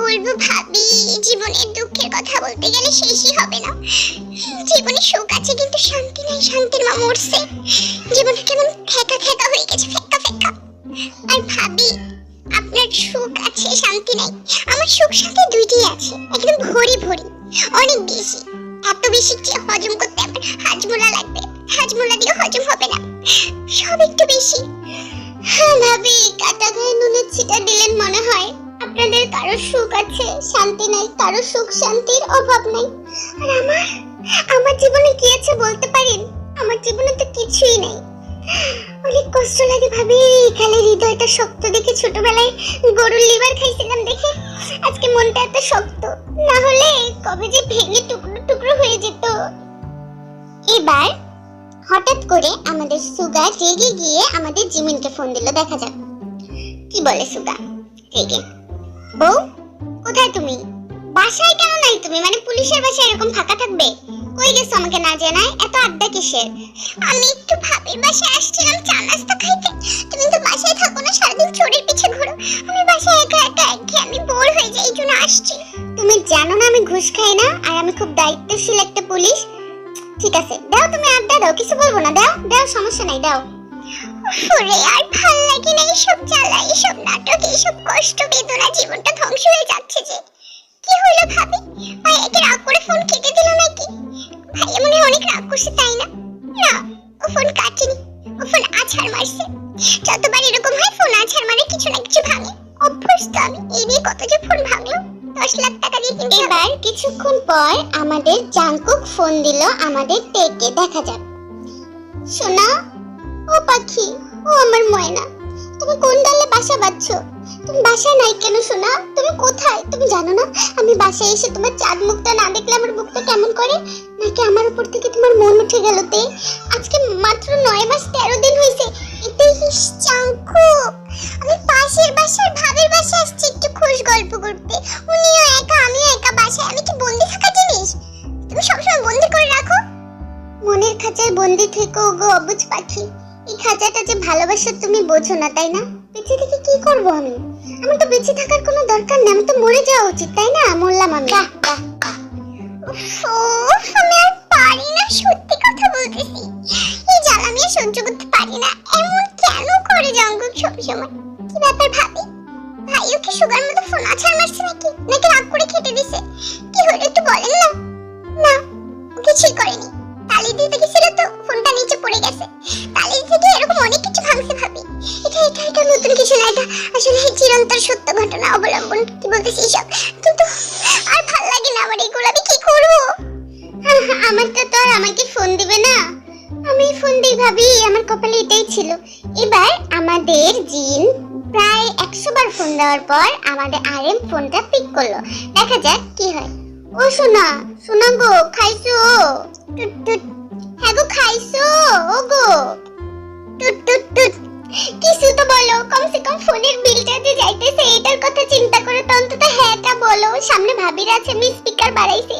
বলব ভাবি, জীবনের দুঃখের কথা বলতে গেলে শেষই হবে না। জীবনে সুখ আছে কিন্তু শান্তি নাই, শান্তির মা মরছে। জীবনটা কেমন ফেকা ফেকা হয়ে গেছে, ফেকা ফেকা। আর ভাবি, আপনার সুখ আছে, শান্তি নাই। আমার সুখ শান্তি দুইটাই আছে, একদম ভরি ভরি, অনেক বেশি। এত বেশি যে হজম করতে আমার হাজমোলা লাগবে। হাজমোলা দিয়ে হজম হবে না। সব একটু বেশি। হ্যাঁ ভাবি কাটা গায়ে নুনের ছিটা দিলেন মনে হয়। আপনাদের কারও সুখ আছে, শান্তি নাই, কারও সুখ শান্তির অভাব নাই। আর আমার আমার জীবনে কি আছে বলতে পারেন? আমার জীবনে তো কিছুই নেই। অনেক কষ্ট লাগে ভাবি, খালি হৃদয়টা শক্ত দেখে ছোটবেলায় গরুর লিভার খাইছিলাম দেখে আজকে মনটা এত শক্ত। না হলে কবে যে ভেঙে টুকরো টুকরো হয়ে যেত। এবার হঠাৎ করে আমাদের সুগা রেগে গিয়ে আমাদের জিমিনকে ফোন দিল, দেখা যাক। কি বলে সুগা? রেগে। বউ, কোথায় তুমি? বাসায় কেন নাই তুমি? মানে পুলিশের বাসায় এরকম ফাঁকা থাকবে? কই গেছো আমাকে না জানায়? এত আড্ডা কিসের? আমি একটু ভাবির বাসায় আসছিলাম, চা নাস্তা খাইতে। তুমি তো বাসায় থাকো না, সারাদিন চোরের পিছে ঘোরো। আমি বাসায় একা একা একা আমি বোর হয়ে যাই, এই জন্য আসছি। তুমি জানো না আমি ঘুষ খাই না, আর আমি খুব দায়িত্বশীল একটা পুলিশ। ঠিক আছে, দাও তুমি আড্ডা দাও, কিছু বলব না, দাও দাও, সমস্যা নাই, দাও। ওরে, আর ভালো লাগে না এইসব জ্বালা এইসব নাটক এইসব কষ্ট, বেদনা, জীবনটা ধ্বংস হয়ে যাচ্ছে যে। কি হলো ভাবি? ভাইয়াকে রাগ করে ফোন কেটে দিল নাকি? ভাইয়া মনে অনেক রাগ করছে, তাই না? না, ও ফোন কাটেনি, ও ফোন আছাড় মারছে। যতবার এরকম হয় ফোন আছাড় মারে কিছু না কিছু ভাঙে। অভ্যস্ত আমি, এই নিয়ে কত যে ফোন ভাঙলো। দশ লাখ টাকা দিয়ে কিনতে এবার কিছুক্ষণ পর আমাদের জাংকুক ফোন দিল আমাদের টেকে, দেখা যাক। শোনা ও পাখি, ও আমার ময়না, তুমি কোন ডালে বাসা বাঁধছ? তুমি বাসায় নাই কেন শোনা তুমি কোথায়? তুমি জানো না? আমি বাসায় এসে তোমার চাঁদ মুখটা না দেখলে আমার বুকটা কেমন করে? নাকি আমার উপর থেকে তোমার মন উঠে গেল তে? আজকে মাত্র নয় মাস তেরো দিন হয়েছে এতে হিস চাঙ্কুক আমি পাশের বাসার ভাবের বাসায় আসছি একটু খুশ গল্প করতে। উনিও একা, আমিও একা বাসায়। আমি কি বন্দি থাকা জিনিস? তুমি সবসময় বন্দি করে রাখো? মনের খাঁচায় বন্দি থেকো গো অবুজ পাখি। এই খাঁচাটা যে ভালোবাসা তুমি বোঝো না তাই না? বেঁচে থেকে কি করব আমি? আমার তো বেঁচে থাকার কোনো দরকার নেই আমি তো মরে যাওয়া উচিত তাই না? মরলাম আমি। আমি আর পারি না সত্যি কথা বলতেছি। এই জ্বালা আমি সহ্য করতে পারি না। এমন কেন করে জঙ্গল সবসময় কি ব্যাপার ভাবি? ভাইও কি সুগার মতো ফোন আছাড় মারছে নাকি? নাকি রাগ করে খেতে দিছে? কি হলো একটু বলেন না। না ও কিছুই করেনি। তালি দিতে গেছিল তো, ফোনটা নিচে পড়ে গেছে। তালি থেকে এরকম অনেক কিছু ভাঙছে ভাবি। এটা এটা এটা নতুন কিছু না, এটা আসলে চিরন্তর সত্য ঘটনা অবলম্বন কি বলতেছি সব কিন্তু আর ভালো লাগে না আমার এগুলো, আমি কি করব? আমারটা তো আর আমাকে ফোন দিবে না। আমি ফোন দিই ভাবি, আমার কপালে এটাই ছিল। এবার আমাদের জিন প্রায় একশো বার ফোন দেওয়ার পর আমাদের আরএম ফোনটা পিক করল। দেখা যাক কি হয়। ও, সোনা সোনা গো, খাইছো? হ্যাঁ গো, খাইছো? ও গো। কিছু তো বলো, কমসে কম ফোনের বিলটা যে যাইতেছে, এটার কথা চিন্তা করে তো অন্তত হ্যাঁটা বলো। সামনে ভাবির আছে, আমি স্পিকার বাড়াইছি।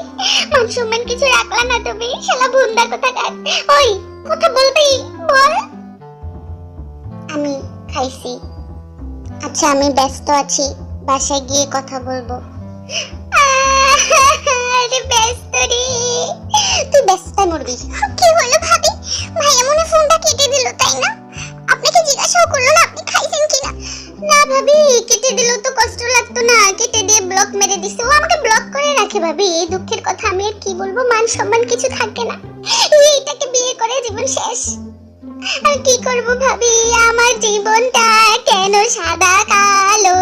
মান কিছু রাখলা না তুমি, শালা ভুন্ডা কোথাকার। ওই, কথা বলবি? বল। আমি খাইছি। আচ্ছা আমি ব্যস্ত আছি, বাসায় গিয়ে কথা বলব। তুই ব্যস্ততায় মরবি। কি হলো ভাবি? ভাইয়া মনে ফোনটা কেটে দিল, তাই না? আপনাকে জিজ্ঞাসাও করল না, আপনি খাইছেন কিনা? না ভাবি, কেটে দিলেও তো কষ্ট লাগতো না। কেটে দিয়ে ব্লক মেরে দিছে। ও আমাকে ব্লক করে রাখে ভাবি। এই দুঃখের কথা আমি আর কি বলব? মান সম্মান কিছু থাকে না। এইটাকে বিয়ে করে জীবন শেষ। আর কি করব ভাবি? আমার জীবনটা কেন সাদা কালো?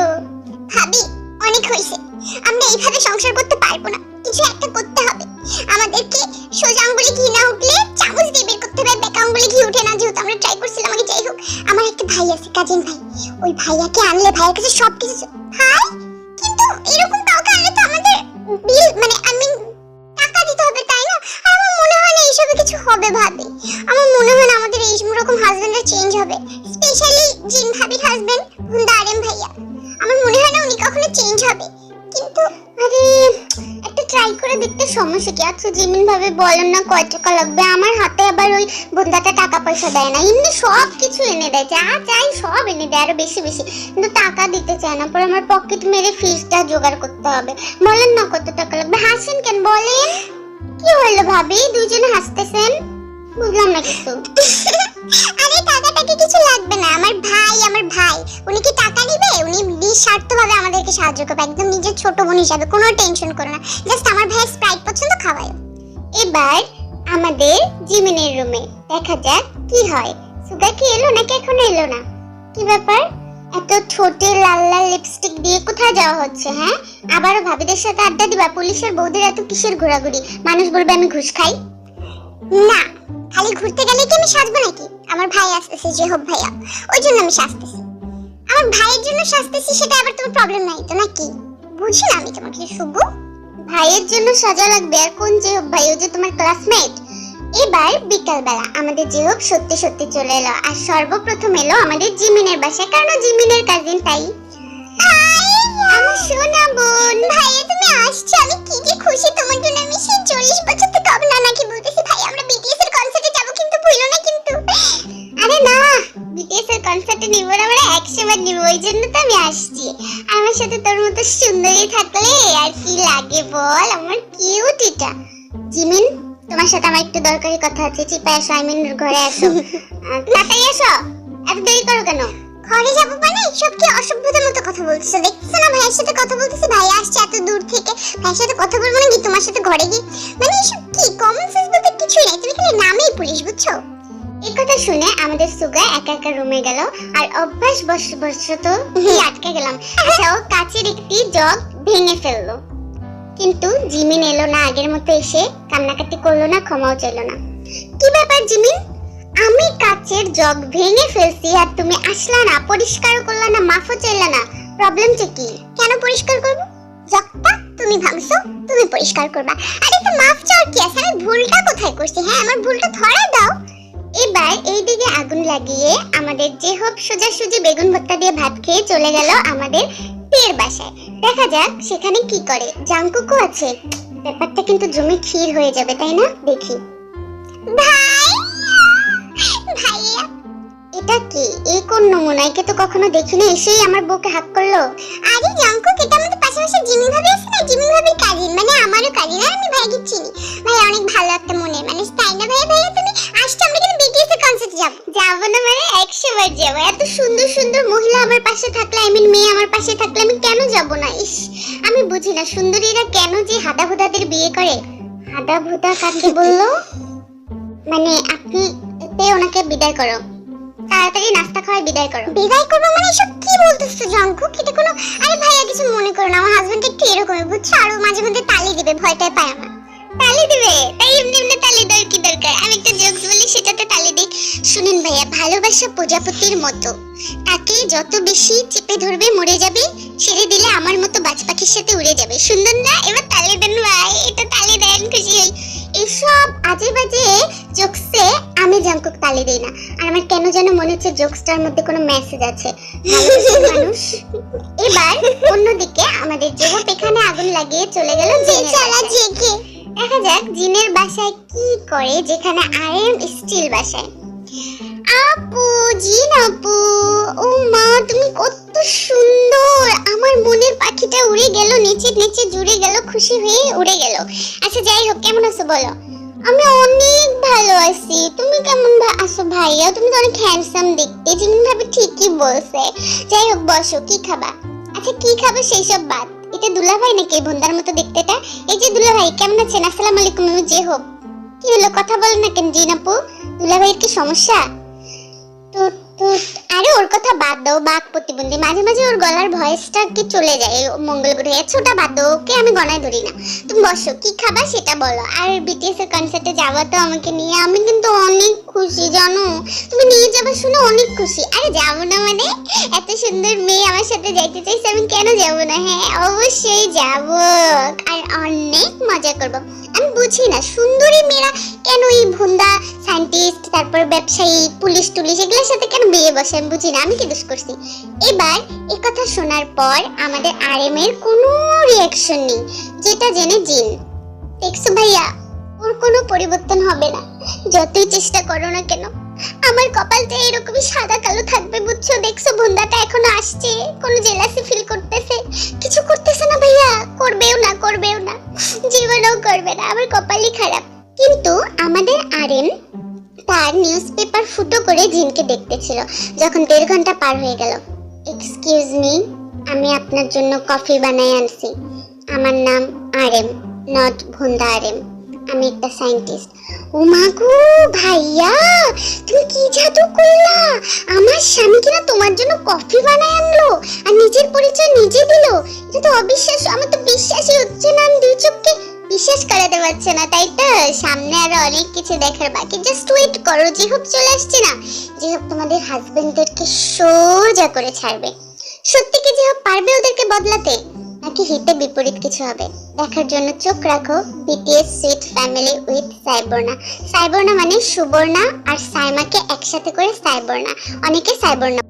ভাবি, অনেক হয়েছে। আমরা এইভাবে সংসার করতে পারব না। কিছু একটা করতে হবে। আমাদেরকে সোজা আঙ্গুলে ঘি না উঠলে চামচ দিয়ে বের করতে হবে। বেকা আঙ্গুলে ঘি উঠে না যেহেতু আমরা ট্রাই করছিলাম আগে। যাই হোক, আমার একটা ভাই আছে কাজিন ভাই। ওই ভাইয়াকে আনলে ভাইয়ের কাছে সব কিছু ভাই, কিন্তু এরকম কাউকে আনলে তো আমাদের বিল মানে আই মিন টাকা দিতে হবে, তাই না? আর আমার মনে হয় না এইসবে কিছু হবে ভাবি। আমার মনে হয় না আমাদের এই রকম হাজবেন্ডরা চেঞ্জ হবে। স্পেশালি জিন ভাবির হাজবেন্ড হুন্দা আরেম ভাইয়া। আমার মনে হয় না উনি কখনো চেঞ্জ হবে। কিন্তু, আরে, একটা ট্রাই করে দেখতে সমস্যা কি? আচ্ছা জিমিন ভাবে বলেন না কয় টাকা লাগবে, আমার হাতে আবার ওই বন্ধাটা টাকা পয়সা দেয় না। এমনি সব কিছু এনে দেয়, যা চাই সব এনে দেয়, আরও বেশি বেশি। কিন্তু টাকা দিতে চায় না, পরে আমার পকেট মেরে ফিসটা জোগাড় করতে হবে। বলেন না কত টাকা লাগবে, হাসেন কেন, বলেন? কি হলো ভাবি, দুইজনে হাসতেছেন? বুঝলাম না কিছু। আরে টাকা টাকা কিছু লাগবে না। আমার ভাই আমার ভাই। উনি কি টাকা নিবে? উনি নিঃস্বার্থভাবে আমাদেরকে সাহায্য করবে। একদম নিজের ছোট বোন হিসাবে। কোনো টেনশন করো না। জাস্ট আমার ভাইয়ের স্প্রাইট পছন্দ খাওয়াই এবার আমাদের জিমিনের রুমে দেখা যাক কি হয়। সুগা কি এলো নাকি এখনও এলো না? কি ব্যাপার? এত ঠোঁটে লাল লাল লিপস্টিক দিয়ে কোথায় যাওয়া হচ্ছে হ্যাঁ? আবারও ভাবিদের সাথে আড্ডা দিবা? পুলিশের বৌদের এত কিসের ঘোরাঘুরি? মানুষ বলবে আমি ঘুষ খাই? না। খালি ঘুরতে গেলে কি আমি সাজবো নাকি? আমার ভাই আসতেছে হোক ভাইয়া। ওই জন্য আমি সাজতেছি। আমার ভাইয়ের জন্য সাজতেছি, সেটা আবার তোমার প্রবলেম নাই তো নাকি? বুঝি না আমি তোমাকে, শুভ। ভাইয়ের জন্য সাজা লাগবে, আর কোন হোক ভাই? ও যে তোমার ক্লাসমেট এবার বিকাল বেলা আমাদের যে হোক সত্যি সত্যি চলে এলো, আর সর্বপ্রথম এলো আমাদের জিমিনের বাসায় কারণ জিমিনের কাজিন তাই। আমার সোনা বোন ভাইয়া তুমি আসছো? আমি কি যে খুশি তোমার জন্য। আমি সেই চল্লিশ বছর থেকে হবে নাকি বলতেছি ভাই আমরা বিটিএস এর কনসার্টে যাব কিন্তু ভুলো না কিন্তু। আরে না বিটিএস এর কনসার্টে নিব না আমরা একশো বার নিব ওই জন্য তো আমি আসছি। আমার সাথে তোর মতো সুন্দরী থাকলে আর কি লাগে বল? আমার কিউট এটা। জিমিন তোমার সাথে আমার একটু দরকারি কথা আছে। চিপা আসো আই মিন ঘরে আসো। তাড়াতাড়ি আসো। এত দেরি করো কেন? ঘরে যাব মানে সব কি অসভ্যতার মতো কথা দেখছ না ভাইয়ের সাথে কথা বলতেছি? ভাই আসছে এত দূর থেকে। ভাইয়ের সাথে কথা বলব নাকি তোমার সাথে ঘরে গিয়ে? মানে এসব কি? কমন সেন্স বলতে কিছুই নেই। তুমি খালি নামেই পুলিশ বুঝছ? এই কথা শুনে আমাদের সুগা একা একা রুমে গেল আর অভ্যাস বশত আটকে গেলাম। আচ্ছা ও কাচের একটি জগ ভেঙে ফেলল। কিন্তু জিমিন এলো না আগের মতো এসে। কান্নাকাটি করল না ক্ষমাও চাইলো না। কি ব্যাপার জিমিন? আমি কাচের জগ ভেঙে ফেলছি আর তুমি আসলা না, পরিষ্কার করলা না, মাফও চাইলা না। প্রবলেমটা কি? কেন পরিষ্কার করব? জগটা তুমি ভাঙছো, তুমি পরিষ্কার করবা। আরে তো মাফ চাও কি আছে? আমি ভুলটা কোথায় করছি? হ্যাঁ আমার ভুলটা ধরা দাও। এবার এইদিকে আগুন লাগিয়ে আমাদের যে হোক সোজাসুজি বেগুন ভর্তা দিয়ে ভাত খেয়ে চলে গেল আমাদের টের বাসায়। দেখা যাক সেখানে কি করে। জাংকুকু আছে। ব্যাপারটা কিন্তু জমি ক্ষীর হয়ে যাবে, তাই না? দেখি। ভাই! ভাইয়া। এটা কি? এই কোন নমুনা একে তো কখনো দেখিনি এসেই আমার বউকে হাত করল। আরে এটা আমাদের পাশাপাশি জিমি ভাবি আছে না? জিমি কাজিন মানে আমারও কাজিন আর আমি ভাইকে চিনি। ভাই অনেক ভালো একটা মনের মানুষ তাই না ভাই ভাইয়া তুমি আসছো আমরা কিন্তু বিটিএস এর কনসার্টে যাব। যাব না মানে একশো বার যাব। এত সুন্দর সুন্দর মহিলা আমার পাশে থাকলে আই মিন মেয়ে আমার পাশে থাকলে আমি কেন যাব না? ইস আমি বুঝি না সুন্দরীরা কেন যে হাদা ভুদাদের বিয়ে করে? হাদা ভুদা কাকে বলল? মানে আপনি ওনাকে বিদায় করো। তাড়াতাড়ি নাস্তা বিদায় করো। বিদায় করব মানে এসব কি বলতেছো জঙ্কুক এটা কোনো আরে ভাইয়া কিছু মনে করো না। আমার হাজবেন্ড একটু এরকমই বুঝছ? আরও মাঝে মধ্যে তালি দিবে ভয়টাই পায় আমার। তালি দিবে? তাই এমনি এমনি তালি দেওয়ার কি দরকার? আমি একটা জোকস বলি সেটাতে তালি দিই। শুনুন ভাইয়া ভালোবাসা প্রজাপতির মতো। তাকে যত বেশি চেপে ধরবে মরে যাবে ছেড়ে দিলে আমার মতো বাজ পাখির সাথে উড়ে যাবে। সুন্দর না এবার তালি দেন ভাই। এটা তালি দেন খুশি হই। এসব আজে বাজে জোকসে আমি জাঙ্কুক তালি দেই না। আর আমার কেন যেন মনে হচ্ছে জোকসটার মধ্যে কোনো মেসেজ আছে। মানুষ। এবার অন্যদিকে আমাদের যুবক এখানে আগুন লাগিয়ে চলে গেল। দেখা যাক জিনের বাসায় কি করে যেখানে আই এম স্টিল বাসায়। আপু, জিন আপু, ও মা, তুমি কত সুন্দর। আমার মনের পাখিটা উড়ে গেল, নিচে নিচে জুড়ে গেল, খুশি হয়ে উড়ে গেল। আচ্ছা যাই হোক, কেমন আছো বলো? আমি অনেক ভালো আছি। তুমি কেমন আছো ভাইয়া? তুমি তো অনেক হ্যান্ডসাম দেখতে জিমিন ভাবে ঠিকই বলছে। যাই হোক, বসো, কি খাবা? আচ্ছা কি খাব সেই সব বাদ? এটা দুলাভাই নাকি এই বন্দার মতো দেখতে এটা এই যে দুলাভাই, কেমন আছেন? আসসালামু আলাইকুম, যে হোক। কি হলো, কথা বলেন না কেন, জিন আপু? দুলাভাইয়ের কি সমস্যা? তো আরে ওর কথা বাদ দাও প্রতিবন্ধী। মাঝে মাঝে ওর গলার ভয়েসটা কি চলে যায় মঙ্গল গ্রহে ছোটা বাদ দাও, ওকে আমি গনায় ধরি না। তুমি বসো, কি খাবা সেটা বলো। আর বিটিএস এর কনসার্টে তো আমাকে নিয়ে, আমি কিন্তু অনেক খুশি, জানো? তুমি নিয়ে যাবে শুনে অনেক খুশি। আরে যাব না মানে? এত সুন্দর মেয়ে আমার সাথে যাইতে চাইছে, আমি কেন যাব না? হ্যাঁ অবশ্যই যাব। আর অনেক মজা করব। আমি বুঝি না, সুন্দরী মেয়েরা কেন এই ভুন্দা সায়েন্টিস্ট তারপর ব্যবসায়ী পুলিশ টুলিশ এগুলোর সাথে কেন বিয়ে বসে আমি বুঝি না? আমি কি দোষ করছি? এবার এই কথা শোনার পর আমাদের আরএম এর কোনো রিয়াকশন নেই, যেটা জেনে জিন। দেখছ ভাইয়া, ওর কোনো পরিবর্তন হবে না। যতই চেষ্টা করো না কেন, আমার কপালটা এরকমই সাদা কালো থাকবে বুঝছ? দেখছ, বন্ধাটা এখনও আসছে, কোনো জেলাসি ফিল করতেছে। কিছু করতেছে না ভাইয়া, করবেও না করবেও না। জীবনেও করবে না, আমার কপালই খারাপ। কিন্তু আমাদের আরএম তার নিউজ পেপার ফুটো করে জিনকে দেখতেছিল যখন দেড় ঘণ্টা পার হয়ে গেল। এক্সকিউজ মি আমি আপনার জন্য কফি বানাই আনছি। আমার নাম আরএম নট ভুন্দা আরএম আমি একটা সায়েন্টিস্ট। ও ভাইয়া, তুমি কি জাদু করলা? আমার স্বামী কিনা তোমার জন্য কফি বানায় আনলো আর নিজের পরিচয় নিজে দিল? এটা তো আমার তো বিশ্বাসই হচ্ছে না, আমি দুই চোখকে বিশ্বাস করাতে পারছে না, তাই তো? সামনে আরও অনেক কিছু দেখার বাকি। জাস্ট ওয়েট করো জিহুপ চলে আসছে না জিহুপ তোমাদের হাজবেন্ডদেরকে সোজা করে ছাড়বে। সত্যি কি জিহুপ পারবে ওদেরকে বদলাতে? নাকি হিতে বিপরীত কিছু হবে? দেখার জন্য চোখ রাখো BTS sweet family with Saiborna Saiborna মানে সুবর্ণা আর সাইমাকে একসাথে করে সাইবর্ণা অনেকে সাইবর্ণা